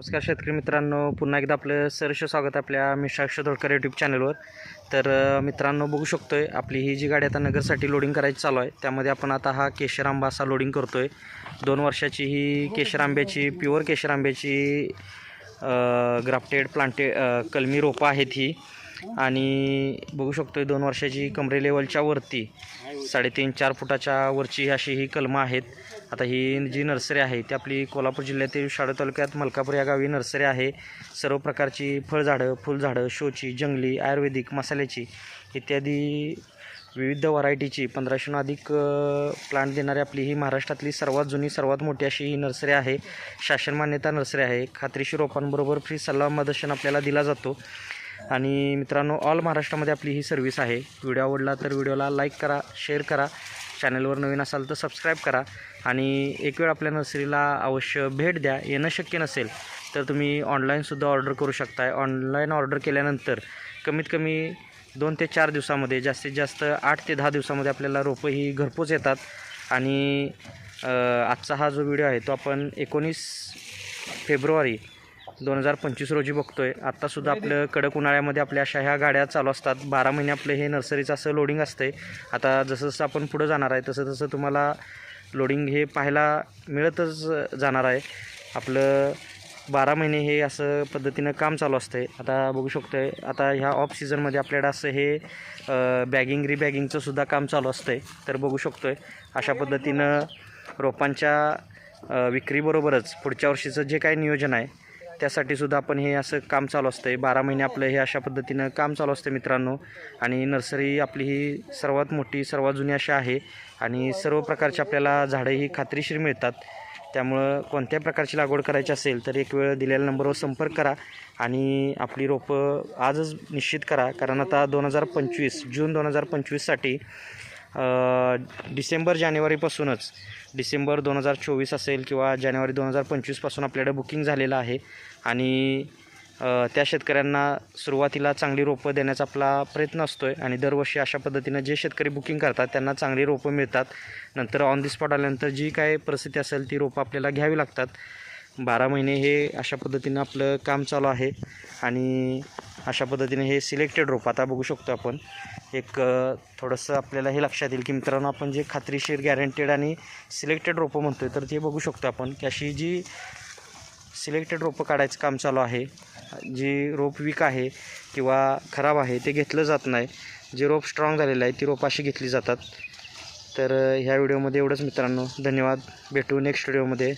नमस्कार शेतकरी मित्रांनो पुन्हा एकदा आपलं सरस स्वागत आपल्या मिशाक्ष धोडकर यूट्यूब चॅनलवर तर मित्रांनो बघू शकतो आहे आपली ही जी गाडी आता नगरसाठी लोडिंग करायची चालू आहे त्यामध्ये आपण आता हा केशर आंबा असा लोडिंग करतो आहे दोन वर्षाची ही केशर आंब्याची प्युअर केशर आंब्याची ग्राफ्टेड प्लांटे कलमी रोपं आहेत ही. आणि बघू शकतोय दोन वर्षाची कमरे लेवलच्या वरती. साडेतीन चार फुटाच्या वरची अशी ही कलमं आहेत. आता ही जी नर्सरी आहे ती आपली कोल्हापूर जिल्ह्यातील शाळा तालुक्यात मलकापूर या गावी नर्सरी आहे. सर्व प्रकारची फळझाडं फुलझाडं शोची जंगली आयुर्वेदिक मसाल्याची इत्यादी विविध व्हरायटीची पंधराशेहून अधिक प्लांट देणारी आपली ही महाराष्ट्रातली सर्वात जुनी सर्वात मोठी अशी ही नर्सरी आहे. शासन मान्यता नर्सरी आहे. खात्रीशी रोपांबरोबर फ्री सल्ला मदर्शन आपल्याला दिला जातो. आणि मित्रांनो ऑल महाराष्ट्रामध्ये आपली ही सर्व्हिस आहे. व्हिडिओ आवडला तर व्हिडिओला लाईक करा शेअर करा. चॅनलवर नवीन असाल तर सबस्क्राईब करा. आणि एक वेळ आपल्या नर्सरीला अवश्य भेट द्या. येणं शक्य नसेल तर तुम्ही ऑनलाईनसुद्धा ऑर्डर करू शकताय. ऑनलाईन ऑर्डर केल्यानंतर कमीत कमी दोन ते चार दिवसामध्ये जास्तीत जास्त आठ ते दहा दिवसामध्ये आपल्याला रोपं ही घरपोच येतात. आणि आजचा हा जो व्हिडिओ आहे तो आपण एकोणीस फेब्रुवारी दोन हजार पंचवीस रोजी बघतोय. आत्तासुद्धा आपलं कडक उन्हाळ्यामध्ये आपल्या अशा ह्या गाड्या चालू असतात. बारा महिने आपलं हे नर्सरीचं असं लोडिंग असतंय. आता जसं जसं आपण पुढं जाणार आहे तसं तसं तुम्हाला लोडिंग हे पाहायला मिळतच जाणार आहे. आपलं बारा महिने हे असं पद्धतीनं काम चालू असतंय. आता बघू शकतो आहे आता ह्या ऑफ सीझनमध्ये आपल्याकडं असं हे बॅगिंग रिबॅगिंगचं सुद्धा काम चालू असतंय. तर बघू शकतो आहे अशा पद्धतीनं रोपांच्या विक्रीबरोबरच पुढच्या वर्षीचं जे काही नियोजन आहे त्यासाठी सुद्धा आपण हे असं काम चालू असतं बारा महिने आपलं हे अशा पद्धतीनं काम चालू असतं मित्रांनो. आणि नर्सरी आपली ही सर्वात मोठी सर्वात जुनी अशी आहे. आणि सर्व प्रकारची आपल्याला झाडं ही खात्रीशीर मिळतात. त्यामुळं कोणत्या प्रकारची लागवड करायची असेल तर एक वेळ दिलेल्या नंबरवर संपर्क करा. आणि आपली रोपं आजच निश्चित करा. कारण आता दोन हजार पंचवीस जून दोन हजार पंचवीससाठी डिसेंबर जानेवारीपासूनच. डिसेंबर दोन हजार चोवीस असेल किंवा जानेवारी दोन हजार पंचवीसपासून आपल्याकडे बुकिंग झालेलं आहे. आणि त्या शेतकऱ्यांना सुरुवातीला चांगली रोपं देण्याचा आपला प्रयत्न असतो आहे आणि दरवर्षी अशा पद्धतीनं जे शेतकरी बुकिंग करतात त्यांना चांगली रोपं मिळतात. नंतर ऑन दी स्पॉट आल्यानंतर जी काय परिस्थिती असेल ती रोपं आपल्याला घ्यावी लागतात. बारा महिने हे अशा पद्धतीनं आपलं काम चालू आहे. आणि अशा पद्धतीने हे सिलेक्टेड रोप आता बघू शकतो आपण. एक थोडंसं आपल्याला हे लक्षात येईल की मित्रांनो आपण जे खात्रीशीर गॅरंटेड आणि सिलेक्टेड रोपं म्हणतो आहे तर ते बघू शकतो आपण की अशी जी सिलेक्टेड रोपं काढायचं काम चालू आहे जी रोप वीक आहे किंवा खराब आहे ते घेतलं जात नाही. जे रोप स्ट्रॉंग झालेलं आहे ती रोप अशी घेतली जातात. तर ह्या व्हिडिओमध्ये एवढंच मित्रांनो. धन्यवाद. भेटू नेक्स्ट व्हिडिओमध्ये